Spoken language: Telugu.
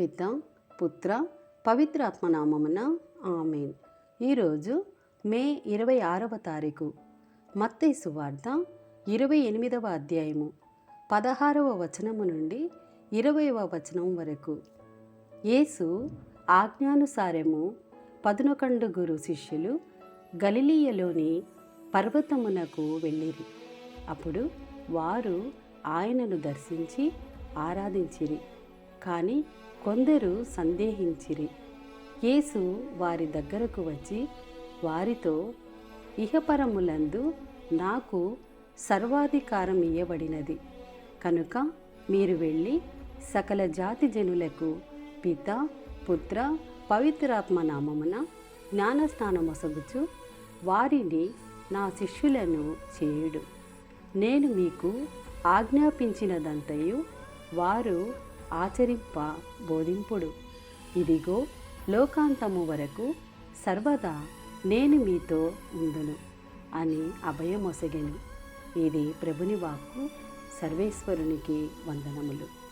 పిత పుత్ర పవిత్రాత్మ నామమున ఆమెన్. ఈరోజు మే ఇరవై ఆరవ తారీఖు. మత్తై సువార్త ఇరవై ఎనిమిదవ అధ్యాయము. పదహారవ వచనము నుండి ఇరవైవ వచనం వరకు. యేసు ఆజ్ఞానుసారము పదునకండుగురు శిష్యులు గలిలీయలోని పర్వతమునకు వెళ్ళిరి. అప్పుడు వారు ఆయనను దర్శించి ఆరాధించిరి. కానీ కొందరు సందేహించిరి. యేసు వారి దగ్గరకు వచ్చి వారితో ఇహపరములందు నాకు సర్వాధికారం ఇయ్యబడినది. కనుక మీరు వెళ్ళి సకల జాతి జనులకు పిత పుత్ర పవిత్రాత్మ నామమున జ్ఞానస్నానమొసగుచు వారిని నా శిష్యులను చేయుడు. నేను మీకు ఆజ్ఞాపించినదంతయు వారు ఆచరింప బోధింపుడు. ఇదిగో లోకాంతము వరకు సర్వదా నేను మీతో ఉందును అని అభయమొసగెను. ఇది ప్రభుని వాక్కు సర్వేశ్వరునికి వందనములు.